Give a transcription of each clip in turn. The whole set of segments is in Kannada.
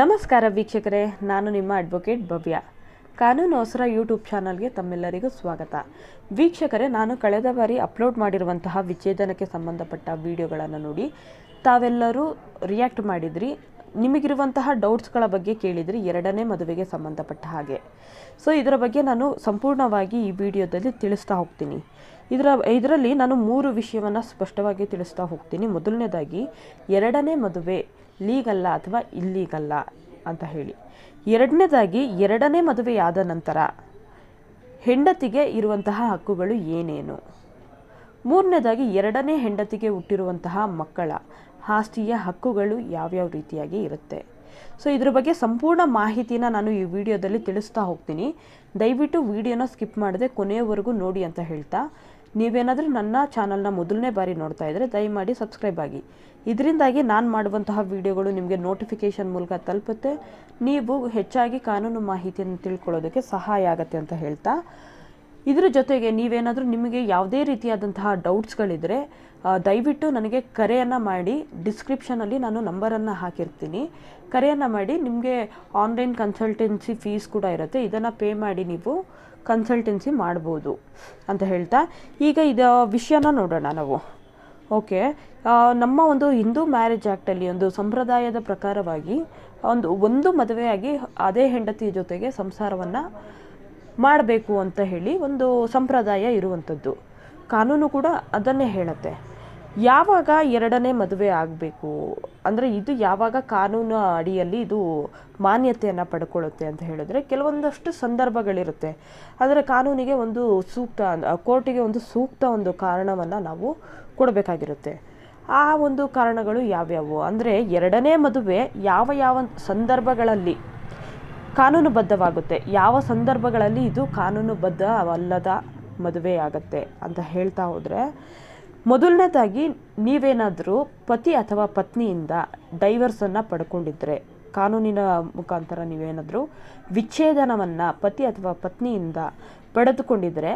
ನಮಸ್ಕಾರ ವೀಕ್ಷಕರೇ, ನಾನು ನಿಮ್ಮ ಅಡ್ವೊಕೇಟ್ ಭವ್ಯ. ಕಾನೂನು ಹೊಸರ ಯೂಟ್ಯೂಬ್ ಚಾನಲ್ಗೆ ತಮ್ಮೆಲ್ಲರಿಗೂ ಸ್ವಾಗತ. ವೀಕ್ಷಕರೇ, ನಾನು ಕಳೆದ ಬಾರಿ ಅಪ್ಲೋಡ್ ಮಾಡಿರುವಂತಹ ವಿಚ್ಛೇದನಕ್ಕೆ ಸಂಬಂಧಪಟ್ಟ ವಿಡಿಯೋಗಳನ್ನು ನೋಡಿ ತಾವೆಲ್ಲರೂ ರಿಯಾಕ್ಟ್ ಮಾಡಿದ್ರಿ. ನಿಮಗಿರುವಂತಹ ಡೌಟ್ಸ್ಗಳ ಬಗ್ಗೆ ಕೇಳಿದ್ರಿ, ಎರಡನೇ ಮದುವೆಗೆ ಸಂಬಂಧಪಟ್ಟ ಹಾಗೆ. ಸೊ ಇದರ ಬಗ್ಗೆ ನಾನು ಸಂಪೂರ್ಣವಾಗಿ ಈ ವಿಡಿಯೋದಲ್ಲಿ ತಿಳಿಸ್ತಾ ಹೋಗ್ತೀನಿ. ಇದರ, ಇದರಲ್ಲಿ ನಾನು ಮೂರು ವಿಷಯವನ್ನು ಸ್ಪಷ್ಟವಾಗಿ ತಿಳಿಸ್ತಾ ಹೋಗ್ತೀನಿ. ಮೊದಲನೇದಾಗಿ, ಎರಡನೇ ಮದುವೆ. ಲೀಗಲ್ಲ ಅಥವಾ ಇಲ್ಲೀಗಲ್ಲ ಅಂತ ಹೇಳಿ. ಎರಡನೇದಾಗಿ ಎರಡನೇ ಮದುವೆಯಾದ ನಂತರ ಹೆಂಡತಿಗೆ ಇರುವಂತಹ ಹಕ್ಕುಗಳು ಏನೇನು? ಮೂರನೇದಾಗಿ ಎರಡನೇ ಹೆಂಡತಿಗೆ ಹುಟ್ಟಿರುವಂತಹ ಮಕ್ಕಳ ಆಸ್ತಿಯ ಹಕ್ಕುಗಳು ಯಾವ್ಯಾವ ರೀತಿಯಾಗಿ ಇರುತ್ತೆ? ಸೊ ಇದ್ರ ಬಗ್ಗೆ ಸಂಪೂರ್ಣ ಮಾಹಿತಿನ ನಾನು ಈ ವಿಡಿಯೋದಲ್ಲಿ ತಿಳಿಸ್ತಾ ಹೋಗ್ತೀನಿ. ದಯವಿಟ್ಟು ವಿಡಿಯೋನ ಸ್ಕಿಪ್ ಮಾಡದೆ ಕೊನೆಯವರೆಗೂ ನೋಡಿ ಅಂತ ಹೇಳ್ತಾ ನೀವೇನಾದರೂ ನನ್ನ ಚಾನಲ್ನ ಮೊದಲನೇ ಬಾರಿ ನೋಡ್ತಾ ಇದ್ದರೆ ದಯಮಾಡಿ ಸಬ್ಸ್ಕ್ರೈಬ್ ಆಗಿ. ಇದರಿಂದಾಗಿ ನಾನು ಮಾಡುವಂತಹ ವಿಡಿಯೋಗಳು ನಿಮಗೆ ನೋಟಿಫಿಕೇಷನ್ ಮೂಲಕ ತಲುಪುತ್ತೆ. ನೀವು ಹೆಚ್ಚಾಗಿ ಕಾನೂನು ಮಾಹಿತಿಯನ್ನು ತಿಳ್ಕೊಳ್ಳೋದಕ್ಕೆ ಸಹಾಯ ಆಗುತ್ತೆ ಅಂತ ಹೇಳ್ತಾ. ಇದ್ರ ಜೊತೆಗೆ ನೀವೇನಾದರೂ ನಿಮಗೆ ಯಾವುದೇ ರೀತಿಯಾದಂತಹ ಡೌಟ್ಸ್ಗಳಿದ್ದರೆ ದಯವಿಟ್ಟು ನನಗೆ ಕರೆಯನ್ನು ಮಾಡಿ. ಡಿಸ್ಕ್ರಿಪ್ಷನಲ್ಲಿ ನಾನು ನಂಬರನ್ನು ಹಾಕಿರ್ತೀನಿ. ಕರೆಯನ್ನು ಮಾಡಿ. ನಿಮಗೆ ಆನ್ಲೈನ್ ಕನ್ಸಲ್ಟೆನ್ಸಿ ಫೀಸ್ ಕೂಡ ಇರುತ್ತೆ. ಇದನ್ನು ಪೇ ಮಾಡಿ ನೀವು. ಕನ್ಸಲ್ಟೆನ್ಸಿ ಮಾಡ್ಬೋದು ಅಂತ ಹೇಳ್ತಾ, ಈಗ ಇದು ವಿಷಯನ ನೋಡೋಣ ನಾವು. ಓಕೆ ನಮ್ಮ ಒಂದು ಹಿಂದೂ ಮ್ಯಾರೇಜ್ ಆ್ಯಕ್ಟಲ್ಲಿ ಒಂದು ಸಂಪ್ರದಾಯದ ಪ್ರಕಾರವಾಗಿ ಒಂದು ಒಂದು ಮದುವೆಯಾಗಿ ಅದೇ ಹೆಂಡತಿಯ ಜೊತೆಗೆ ಸಂಸಾರವನ್ನು ಮಾಡಬೇಕು ಅಂತ ಹೇಳಿ ಒಂದು ಸಂಪ್ರದಾಯ ಇರುವಂಥದ್ದು. ಕಾನೂನು ಕೂಡ ಅದನ್ನೇ ಹೇಳುತ್ತೆ. ಯಾವಾಗ ಎರಡನೇ ಮದುವೆ ಆಗಬೇಕು? ಅಂದರೆ ಇದು ಯಾವಾಗ ಕಾನೂನು ಅಡಿಯಲ್ಲಿ ಇದು ಮಾನ್ಯತೆಯನ್ನು ಪಡ್ಕೊಳ್ಳುತ್ತೆ ಅಂತ ಹೇಳಿದ್ರೆ ಕೆಲವೊಂದಷ್ಟು ಸಂದರ್ಭಗಳಿರುತ್ತೆ. ಆದರೆ ಕಾನೂನಿಗೆ ಒಂದು ಸೂಕ್ತ ಕೋರ್ಟಿಗೆ ಒಂದು ಸೂಕ್ತ ಒಂದು ಕಾರಣವನ್ನು ನಾವು ಕೊಡಬೇಕಾಗಿರುತ್ತೆ. ಆ ಒಂದು ಕಾರಣಗಳು ಯಾವ್ಯಾವು? ಅಂದರೆ ಎರಡನೇ ಮದುವೆ ಯಾವ ಯಾವ ಸಂದರ್ಭಗಳಲ್ಲಿ ಕಾನೂನುಬದ್ಧವಾಗುತ್ತೆ? ಯಾವ ಸಂದರ್ಭಗಳಲ್ಲಿ ಇದು ಕಾನೂನುಬದ್ಧವಲ್ಲದ ಮದುವೆ ಆಗುತ್ತೆ ಅಂತ ಹೇಳ್ತಾ ಹೋದರೆ ಮೊದಲನೇದಾಗಿ ನೀವೇನಾದರೂ ಪತಿ ಅಥವಾ ಪತ್ನಿಯಿಂದ ಡೈವರ್ಸನ್ನು ಪಡ್ಕೊಂಡಿದ್ರೆ, ಕಾನೂನಿನ ಮುಖಾಂತರ ನೀವೇನಾದರೂ ವಿಚ್ಛೇದನವನ್ನು ಪತಿ ಅಥವಾ ಪತ್ನಿಯಿಂದ ಪಡೆದುಕೊಂಡಿದ್ದರೆ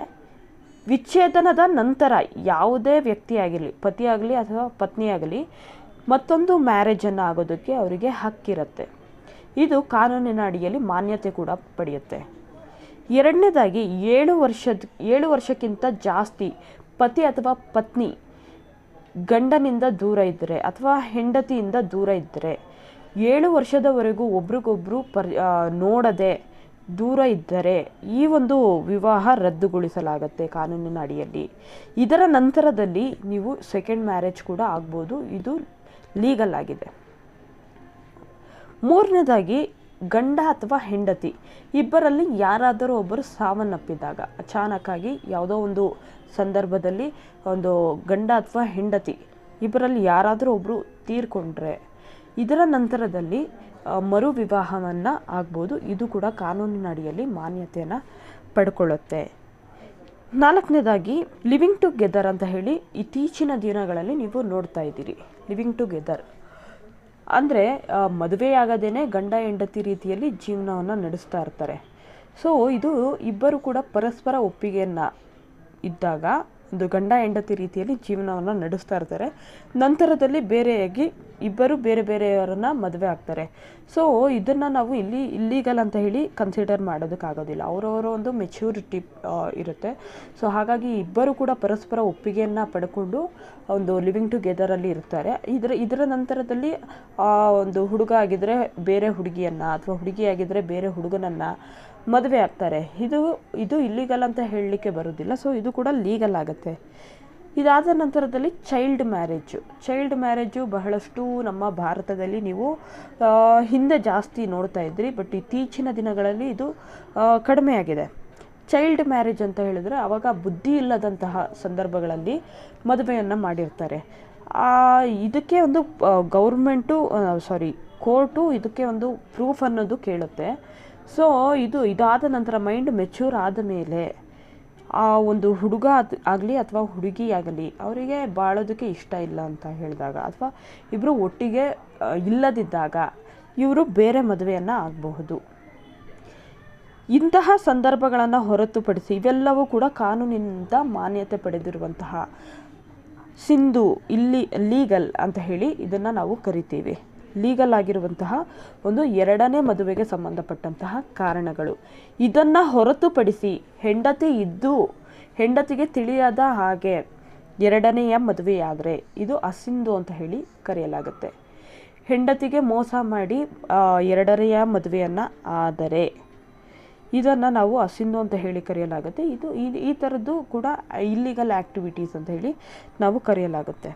ವಿಚ್ಛೇದನದ ನಂತರ ಯಾವುದೇ ವ್ಯಕ್ತಿಯಾಗಲಿ ಪತಿಯಾಗಲಿ ಅಥವಾ ಪತ್ನಿಯಾಗಲಿ ಮತ್ತೊಂದು ಮ್ಯಾರೇಜನ್ನು ಆಗೋದಕ್ಕೆ ಅವರಿಗೆ ಹಕ್ಕಿರುತ್ತೆ. ಇದು ಕಾನೂನಿನ ಅಡಿಯಲ್ಲಿ ಮಾನ್ಯತೆ ಕೂಡ ಪಡೆಯುತ್ತೆ. ಎರಡನೇದಾಗಿ ಏಳು ವರ್ಷದ, ಏಳು ವರ್ಷಕ್ಕಿಂತ ಜಾಸ್ತಿ ಪತಿ ಅಥವಾ ಪತ್ನಿ ಗಂಡನಿಂದ ದೂರ ಇದ್ದರೆ ಅಥವಾ ಹೆಂಡತಿಯಿಂದ ದೂರ ಇದ್ದರೆ ಏಳು ವರ್ಷದವರೆಗೂ ಒಬ್ರಿಗೊಬ್ರು ಪರ್ ನೋಡದೆ ದೂರ ಇದ್ದರೆ ಈ ಒಂದು ವಿವಾಹ ರದ್ದುಗೊಳಿಸಲಾಗತ್ತೆ ಕಾನೂನಿನ ಅಡಿಯಲ್ಲಿ. ಇದರ ನಂತರದಲ್ಲಿ ನೀವು ಸೆಕೆಂಡ್ ಮ್ಯಾರೇಜ್ ಕೂಡ ಆಗ್ಬೋದು. ಇದು ಲೀಗಲ್ ಆಗಿದೆ. ಮೂರನೇದಾಗಿ, ಗಂಡ ಅಥವಾ ಹೆಂಡತಿ, ಇಬ್ಬರಲ್ಲಿ ಯಾರಾದರೂ ಒಬ್ಬರು ಸಾವನ್ನಪ್ಪಿದಾಗ, ಅಚಾನಕ್ಕಾಗಿ ಯಾವುದೋ ಒಂದು ಸಂದರ್ಭದಲ್ಲಿ ಒಂದು ಗಂಡ ಅಥವಾ ಹೆಂಡತಿ ಇಬ್ಬರಲ್ಲಿ ಯಾರಾದರೂ ಒಬ್ಬರು ತೀರ್ಕೊಂಡ್ರೆ ಇದರ ನಂತರದಲ್ಲಿ ಮರು ವಿವಾಹವನ್ನು ಆಗ್ಬೋದು. ಇದು ಕೂಡ ಕಾನೂನಿನ ಅಡಿಯಲ್ಲಿ ಮಾನ್ಯತೆಯನ್ನು ಪಡ್ಕೊಳ್ಳುತ್ತೆ. ನಾಲ್ಕನೇದಾಗಿ ಲಿವಿಂಗ್ ಟುಗೆದರ್ ಅಂತ ಹೇಳಿ ಇತ್ತೀಚಿನ ದಿನಗಳಲ್ಲಿ ನೀವು ನೋಡ್ತಾ ಇದ್ದೀರಿ. ಲಿವಿಂಗ್ ಟುಗೆದರ್ ಅಂದರೆ ಮದುವೆಯಾಗದೇ ಗಂಡ ಹೆಂಡತಿ ರೀತಿಯಲ್ಲಿ ಜೀವನವನ್ನು ನಡೆಸ್ತಾ ಇರ್ತಾರೆ. ಸೊ ಇದು ಇಬ್ಬರು ಕೂಡ ಪರಸ್ಪರ ಒಪ್ಪಿಗೆಯನ್ನು ಇದ್ದಾಗ ಒಂದು ಗಂಡ ಹೆಂಡತಿ ರೀತಿಯಲ್ಲಿ ಜೀವನವನ್ನು ನಡೆಸ್ತಾ ಇರ್ತಾರೆ. ನಂತರದಲ್ಲಿ ಬೇರೆಯಾಗಿ ಇಬ್ಬರು ಬೇರೆ ಬೇರೆಯವರನ್ನು ಮದುವೆ ಆಗ್ತಾರೆ. ಸೊ ಇದನ್ನು ನಾವು ಇಲ್ಲಿ ಇಲ್ಲೀಗಲ್ ಅಂತ ಹೇಳಿ ಕನ್ಸಿಡರ್ ಮಾಡೋದಕ್ಕಾಗೋದಿಲ್ಲ. ಅವರವರ ಒಂದು ಮೆಚ್ಯೂರಿಟಿ ಇರುತ್ತೆ. ಸೊ ಹಾಗಾಗಿ ಇಬ್ಬರು ಕೂಡ ಪರಸ್ಪರ ಒಪ್ಪಿಗೆಯನ್ನು ಪಡ್ಕೊಂಡು ಒಂದು ಲಿವಿಂಗ್ ಟುಗೆದರಲ್ಲಿ ಇರ್ತಾರೆ. ಇದರ ಇದರ ನಂತರದಲ್ಲಿ ಒಂದು ಹುಡುಗ ಆಗಿದ್ದರೆ ಬೇರೆ ಹುಡುಗಿಯನ್ನು ಅಥವಾ ಹುಡುಗಿಯಾಗಿದ್ದರೆ ಬೇರೆ ಹುಡುಗನನ್ನು ಮದುವೆ ಆಗ್ತಾರೆ. ಇದು ಇದು ಇಲ್ಲಿಗಲ್ ಅಂತ ಹೇಳಲಿಕ್ಕೆ ಬರೋದಿಲ್ಲ ಸೊ ಇದು ಕೂಡ ಲೀಗಲ್ ಆಗುತ್ತೆ. ಇದಾದ ನಂತರದಲ್ಲಿ ಚೈಲ್ಡ್ ಮ್ಯಾರೇಜು ಚೈಲ್ಡ್ ಮ್ಯಾರೇಜು ಬಹಳಷ್ಟು ನಮ್ಮ ಭಾರತದಲ್ಲಿ ನೀವು ಹಿಂದೆ ಜಾಸ್ತಿ ನೋಡ್ತಾ ಇದ್ರಿ ಬಟ್ ಇತ್ತೀಚಿನ ದಿನಗಳಲ್ಲಿ ಇದು ಕಡಿಮೆಯಾಗಿದೆ ಚೈಲ್ಡ್ ಮ್ಯಾರೇಜ್ ಅಂತ ಹೇಳಿದ್ರೆ ಆವಾಗ ಬುದ್ಧಿ ಇಲ್ಲದಂತಹ ಸಂದರ್ಭಗಳಲ್ಲಿ ಮದುವೆಯನ್ನು ಮಾಡಿರ್ತಾರೆ. ಇದಕ್ಕೆ ಒಂದು ಗೌರ್ಮೆಂಟು ಸಾರಿ ಕೋರ್ಟು ಇದಕ್ಕೆ ಒಂದು ಪ್ರೂಫ್ ಅನ್ನೋದು ಕೇಳುತ್ತೆ. ಸೊ ಇದು ಇದಾದ ನಂತರ ಮೈಂಡ್ ಮೆಚ್ಯೂರ್ ಆದ ಮೇಲೆ ಆ ಒಂದು ಹುಡುಗ ಆಗಲಿ ಅಥವಾ ಹುಡುಗಿ ಆಗಲಿ ಅವರಿಗೆ ಬಾಳೋದಕ್ಕೆ ಇಷ್ಟ ಇಲ್ಲ ಅಂತ ಹೇಳಿದಾಗ ಅಥವಾ ಇಬ್ಬರು ಒಟ್ಟಿಗೆ ಇಲ್ಲದಿದ್ದಾಗ ಇವರು ಬೇರೆ ಮದುವೆಯನ್ನು ಆಗಬಹುದು. ಇಂತಹ ಸಂದರ್ಭಗಳನ್ನು ಹೊರತುಪಡಿಸಿ ಇವೆಲ್ಲವೂ ಕೂಡ ಕಾನೂನಿನಿಂದ ಮಾನ್ಯತೆ ಪಡೆದಿರುವಂತಹ ಸಿಂಧು ಇಲ್ಲಿ ಲೀಗಲ್ ಅಂತ ಹೇಳಿ ಇದನ್ನು ನಾವು ಕರಿತೀವಿ. ಲೀಗಲ್ ಆಗಿರುವಂತಹ ಒಂದು ಎರಡನೇ ಮದುವೆಗೆ ಸಂಬಂಧಪಟ್ಟಂತಹ ಕಾರಣಗಳು. ಇದನ್ನು ಹೊರತುಪಡಿಸಿ ಹೆಂಡತಿ ಇದ್ದು, ಹೆಂಡತಿಗೆ ತಿಳಿಯದ ಹಾಗೆ ಎರಡನೆಯ ಮದುವೆಯಾದರೆ ಇದು ಅಸಿಂಧು ಅಂತ ಹೇಳಿ ಕರೆಯಲಾಗುತ್ತೆ. ಹೆಂಡತಿಗೆ ಮೋಸ ಮಾಡಿ ಎರಡನೆಯ ಮದುವೆಯನ್ನು ಆದರೆ ಇದನ್ನು ನಾವು ಅಸಿಂಧು ಅಂತ ಹೇಳಿ ಕರೆಯಲಾಗುತ್ತೆ. ಇದು ಈ ಈ ಥರದ್ದು ಕೂಡ ಇಲ್ಲಿಗಲ್ ಆ್ಯಕ್ಟಿವಿಟೀಸ್ ಅಂತ ಹೇಳಿ ನಾವು ಕರೆಯಲಾಗುತ್ತೆ.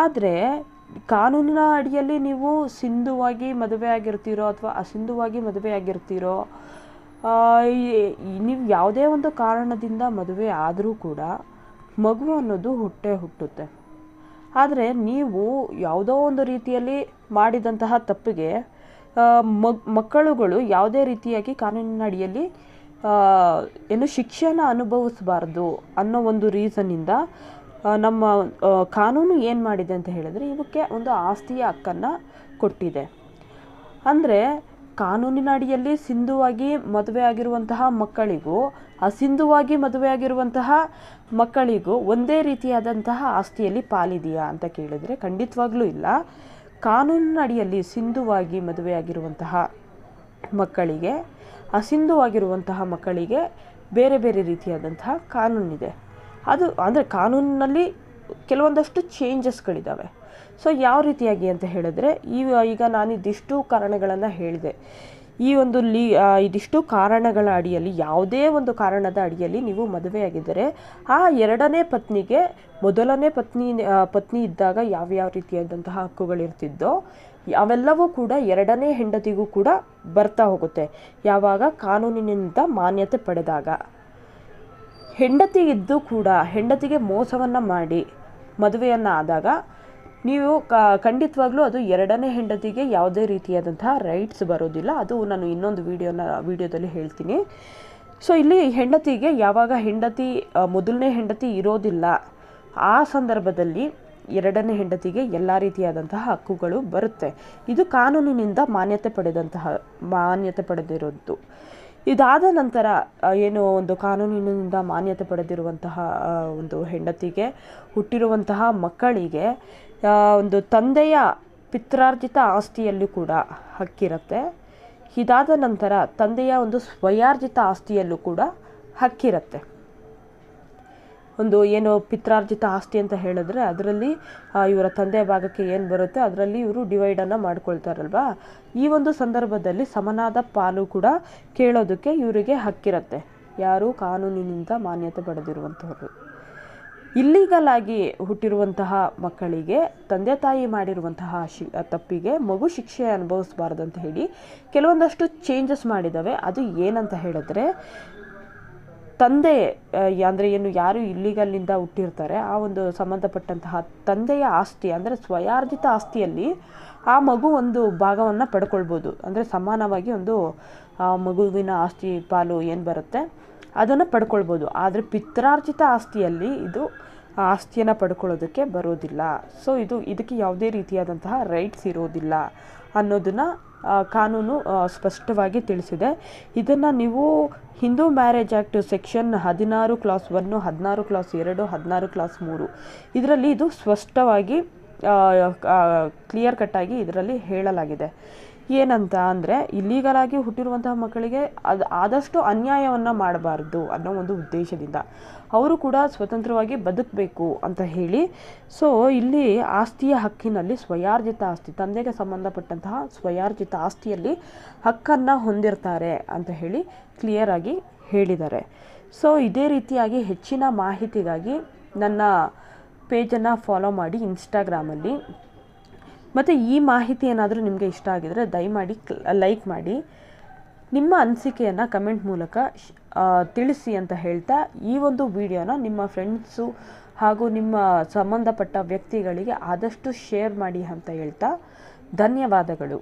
ಆದರೆ ಕಾನೂನಿನ ಅಡಿಯಲ್ಲಿ ನೀವು ಸಿಂಧುವಾಗಿ ಮದುವೆ ಆಗಿರ್ತೀರೋ ಅಥವಾ ಅಸಿಂಧುವಾಗಿ ಮದುವೆ ಆಗಿರ್ತೀರೋ ನೀವು ಯಾವುದೇ ಒಂದು ಕಾರಣದಿಂದ ಮದುವೆ ಆದರೂ ಕೂಡ ಮಗು ಅನ್ನೋದು ಹುಟ್ಟೇ ಹುಟ್ಟುತ್ತೆ. ಆದರೆ ನೀವು ಯಾವುದೋ ಒಂದು ರೀತಿಯಲ್ಲಿ ಮಾಡಿದಂತಹ ತಪ್ಪಿಗೆ ಮಗ್, ಮಕ್ಕಳುಗಳು ಯಾವುದೇ ರೀತಿಯಾಗಿ ಕಾನೂನಿನ ಅಡಿಯಲ್ಲಿ ಏನು ಶಿಕ್ಷೆನ ಅನುಭವಿಸಬಾರ್ದು ಅನ್ನೋ ಒಂದು ರೀಸನ್ನಿಂದ ನಮ್ಮ ಕಾನೂನು ಏನು ಮಾಡಿದೆ ಅಂತ ಹೇಳಿದ್ರೆ ಇವಕ್ಕೆ ಒಂದು ಆಸ್ತಿಯ ಹಕ್ಕನ್ನು ಕೊಟ್ಟಿದೆ. ಅಂದರೆ ಕಾನೂನಿನ ಅಡಿಯಲ್ಲಿ ಸಿಂಧುವಾಗಿ ಮದುವೆ ಆಗಿರುವಂತಹ ಮಕ್ಕಳಿಗೂ, ಅಸಿಂಧುವಾಗಿ ಮದುವೆ ಆಗಿರುವಂತಹ ಮಕ್ಕಳಿಗೂ ಒಂದೇ ರೀತಿಯಾದಂತಹ ಆಸ್ತಿಯಲ್ಲಿ ಪಾಲಿದೆಯಾ ಅಂತ ಕೇಳಿದರೆ ಖಂಡಿತವಾಗ್ಲೂ ಇಲ್ಲ. ಕಾನೂನಿನ ಅಡಿಯಲ್ಲಿ ಸಿಂಧುವಾಗಿ ಮದುವೆಯಾಗಿರುವಂತಹ ಮಕ್ಕಳಿಗೆ, ಅಸಿಂಧುವಾಗಿರುವಂತಹ ಮಕ್ಕಳಿಗೆ ಬೇರೆ ಬೇರೆ ರೀತಿಯಾದಂತಹ ಕಾನೂನಿದೆ. ಅದು ಅಂದರೆ ಕಾನೂನಿನಲ್ಲಿ ಕೆಲವೊಂದಷ್ಟು ಚೇಂಜಸ್ಗಳಿದ್ದಾವೆ ಸೊ ಯಾವ ರೀತಿಯಾಗಿ ಅಂತ ಹೇಳಿದ್ರೆ, ಈ ಈಗ ನಾನು ಇದಿಷ್ಟು ಕಾರಣಗಳನ್ನು ಹೇಳಿದೆ. ಈ ಒಂದು ಲೀ ಇದಿಷ್ಟು ಕಾರಣಗಳ ಅಡಿಯಲ್ಲಿ, ಯಾವುದೇ ಒಂದು ಕಾರಣದ ಅಡಿಯಲ್ಲಿ ನೀವು ಮದುವೆಯಾಗಿದ್ದರೆ, ಆ ಎರಡನೇ ಪತ್ನಿಗೆ, ಮೊದಲನೇ ಪತ್ನಿ ಪತ್ನಿ ಇದ್ದಾಗ ಯಾವ್ಯಾವ ರೀತಿಯಾದಂತಹ ಹಕ್ಕುಗಳಿರ್ತಿದ್ದೋ, ಅವೆಲ್ಲವೂ ಕೂಡ ಎರಡನೇ ಹೆಂಡತಿಗೂ ಕೂಡ ಬರ್ತಾ ಹೋಗುತ್ತೆ. ಯಾವಾಗ? ಕಾನೂನಿನಿಂದ ಮಾನ್ಯತೆ ಪಡೆದಾಗ. ಹೆಂಡತಿ ಇದ್ದು ಕೂಡ ಹೆಂಡತಿಗೆ ಮೋಸವನ್ನು ಮಾಡಿ ಮದುವೆಯನ್ನು ಆದಾಗ ನೀವು ಕ, ಖಂಡಿತವಾಗ್ಲೂ ಅದು ಎರಡನೇ ಹೆಂಡತಿಗೆ ಯಾವುದೇ ರೀತಿಯಾದಂತಹ ರೈಟ್ಸ್ ಬರೋದಿಲ್ಲ ಅದು ನಾನು ಇನ್ನೊಂದು ವಿಡಿಯೋನ, ವಿಡಿಯೋದಲ್ಲಿ ಹೇಳ್ತೀನಿ. ಸೊ ಇಲ್ಲಿ ಹೆಂಡತಿಗೆ ಯಾವಾಗ ಹೆಂಡತಿ ಮೊದಲನೇ ಹೆಂಡತಿ ಇರೋದಿಲ್ಲ, ಆ ಸಂದರ್ಭದಲ್ಲಿ ಎರಡನೇ ಹೆಂಡತಿಗೆ ಎಲ್ಲ ರೀತಿಯಾದಂತಹ ಹಕ್ಕುಗಳು ಬರುತ್ತೆ. ಇದು ಕಾನೂನಿನಿಂದ ಮಾನ್ಯತೆ ಪಡೆದಂತಹ, ಮಾನ್ಯತೆ ಪಡೆದಿರೋದು ಇದಾದ ನಂತರ ಏನು ಒಂದು ಕಾನೂನಿನಿಂದ ಮಾನ್ಯತೆ ಪಡೆದಿರುವಂತಹ ಒಂದು ಹೆಂಡತಿಗೆ, ಹುಟ್ಟಿರುವಂತಹ ಮಕ್ಕಳಿಗೆ ಒಂದು ತಂದೆಯ ಪಿತ್ರಾರ್ಜಿತ ಆಸ್ತಿಯಲ್ಲೂ ಕೂಡ ಹಕ್ಕಿರುತ್ತೆ. ಇದಾದ ನಂತರ ತಂದೆಯ ಒಂದು ಸ್ವಯಾರ್ಜಿತ ಆಸ್ತಿಯಲ್ಲೂ ಕೂಡ ಹಕ್ಕಿರುತ್ತೆ. ಒಂದು ಏನು ಪಿತ್ರಾರ್ಜಿತ ಆಸ್ತಿ ಅಂತ ಹೇಳಿದ್ರೆ ಅದರಲ್ಲಿ ಇವರ ತಂದೆ ಭಾಗಕ್ಕೆ ಏನು ಬರುತ್ತೆ, ಅದರಲ್ಲಿ ಇವರು ಡಿವೈಡನ್ನು ಮಾಡ್ಕೊಳ್ತಾರಲ್ವಾ? ಈ ಒಂದು ಸಂದರ್ಭದಲ್ಲಿ ಸಮನಾದ ಪಾಲು ಕೂಡ ಕೇಳೋದಕ್ಕೆ ಇವರಿಗೆ ಹಕ್ಕಿರುತ್ತೆ. ಯಾರು ಕಾನೂನಿನಿಂದ ಮಾನ್ಯತೆ ಪಡೆದಿರುವಂಥವ್ರು ಇಲ್ಲೀಗಲ್ ಆಗಿ ಹುಟ್ಟಿರುವಂತಹ ಮಕ್ಕಳಿಗೆ, ತಂದೆ ತಾಯಿ ಮಾಡಿರುವಂತಹ ಶಿ ತಪ್ಪಿಗೆ ಮಗು ಶಿಕ್ಷೆ ಅನುಭವಿಸಬಾರ್ದು ಅಂತ ಹೇಳಿ ಕೆಲವೊಂದಷ್ಟು ಚೇಂಜಸ್ ಮಾಡಿದ್ದಾವೆ ಅದು ಏನಂತ ಹೇಳಿದ್ರೆ ತಂದೆ ಅಂದರೆ ಏನು ಯಾರು ಇಲ್ಲಿಗಲ್ಲಿಂದ ಹುಟ್ಟಿರ್ತಾರೆ, ಆ ಒಂದು ಸಂಬಂಧಪಟ್ಟಂತಹ ತಂದೆಯ ಆಸ್ತಿ, ಅಂದರೆ ಸ್ವಯಾರ್ಜಿತ ಆಸ್ತಿಯಲ್ಲಿ ಆ ಮಗು ಒಂದು ಭಾಗವನ್ನು ಪಡ್ಕೊಳ್ಬೋದು. ಅಂದರೆ ಸಮಾನವಾಗಿ ಒಂದು ಮಗುವಿನ ಆಸ್ತಿ ಪಾಲು ಏನು ಬರುತ್ತೆ, ಅದನ್ನು ಪಡ್ಕೊಳ್ಬೋದು. ಆದರೆ ಪಿತ್ರಾರ್ಜಿತ ಆಸ್ತಿಯಲ್ಲಿ ಇದು ಆಸ್ತಿಯನ್ನು ಪಡ್ಕೊಳ್ಳೋದಕ್ಕೆ ಬರೋದಿಲ್ಲ. ಸೊ ಇದು ಇದಕ್ಕೆ ಯಾವುದೇ ರೀತಿಯಾದಂತಹ ರೈಟ್ಸ್ ಇರೋದಿಲ್ಲ ಅನ್ನೋದನ್ನು ಕಾನೂನು ಸ್ಪಷ್ಟವಾಗಿ ತಿಳಿಸಿದೆ. ಇದನ್ನು ನೀವು ಹಿಂದೂ ಮ್ಯಾರೇಜ್ ಆ್ಯಕ್ಟ್ ಸೆಕ್ಷನ್ ಹದಿನಾರು ಕ್ಲಾಸ್ ಒನ್ನು, ಹದಿನಾರು ಕ್ಲಾಸ್ ಎರಡು, ಹದಿನಾರು ಕ್ಲಾಸ್ ಮೂರು. ಇದರಲ್ಲಿ ಇದು ಸ್ಪಷ್ಟವಾಗಿ ಕ್ಲಿಯರ್ ಕಟ್ಟಾಗಿ ಇದರಲ್ಲಿ ಹೇಳಲಾಗಿದೆ. ಏನಂತ ಅಂದರೆ ಇಲ್ಲೀಗಲ್ ಆಗಿ ಹುಟ್ಟಿರುವಂತಹ ಮಕ್ಕಳಿಗೆ ಅದು ಆದಷ್ಟು ಅನ್ಯಾಯವನ್ನು ಮಾಡಬಾರ್ದು ಅನ್ನೋ ಒಂದು ಉದ್ದೇಶದಿಂದ. ಅವರು ಕೂಡ ಸ್ವತಂತ್ರವಾಗಿ ಬದುಕಬೇಕು ಅಂತ ಹೇಳಿ, ಸೊ ಇಲ್ಲಿ ಆಸ್ತಿಯ ಹಕ್ಕಿನಲ್ಲಿ ಸ್ವಯಾರ್ಜಿತ ಆಸ್ತಿ, ತಂದೆಗೆ ಸಂಬಂಧಪಟ್ಟಂತಹ ಸ್ವಯಾರ್ಜಿತ ಆಸ್ತಿಯಲ್ಲಿ ಹಕ್ಕನ್ನು ಹೊಂದಿರ್ತಾರೆ ಅಂತ ಹೇಳಿ ಕ್ಲಿಯರ್ ಆಗಿ ಹೇಳಿದ್ದಾರೆ. ಸೊ ಇದೇ ರೀತಿಯಾಗಿ ಹೆಚ್ಚಿನ ಮಾಹಿತಿಗಾಗಿ ನನ್ನ ಪೇಜನ್ನು ಫಾಲೋ ಮಾಡಿ ಇನ್ಸ್ಟಾಗ್ರಾಮಲ್ಲಿ ಮತ್ತು ಈ ಮಾಹಿತಿ ಏನಾದರೂ ನಿಮಗೆ ಇಷ್ಟ ಆಗಿದರೆ ದಯಮಾಡಿ ಲೈಕ್ ಮಾಡಿ. ನಿಮ್ಮ ಅನಿಸಿಕೆಯನ್ನು ಕಮೆಂಟ್ ಮೂಲಕ ತಿಳಿಸಿ ಅಂತ ಹೇಳ್ತಾ ಈ ಒಂದು ವಿಡಿಯೋನ ನಿಮ್ಮ ಫ್ರೆಂಡ್ಸು ಹಾಗೂ ನಿಮ್ಮ ಸಂಬಂಧಪಟ್ಟ ವ್ಯಕ್ತಿಗಳಿಗೆ ಆದಷ್ಟು ಶೇರ್ ಮಾಡಿ ಅಂತ ಹೇಳ್ತಾ. ಧನ್ಯವಾದಗಳು.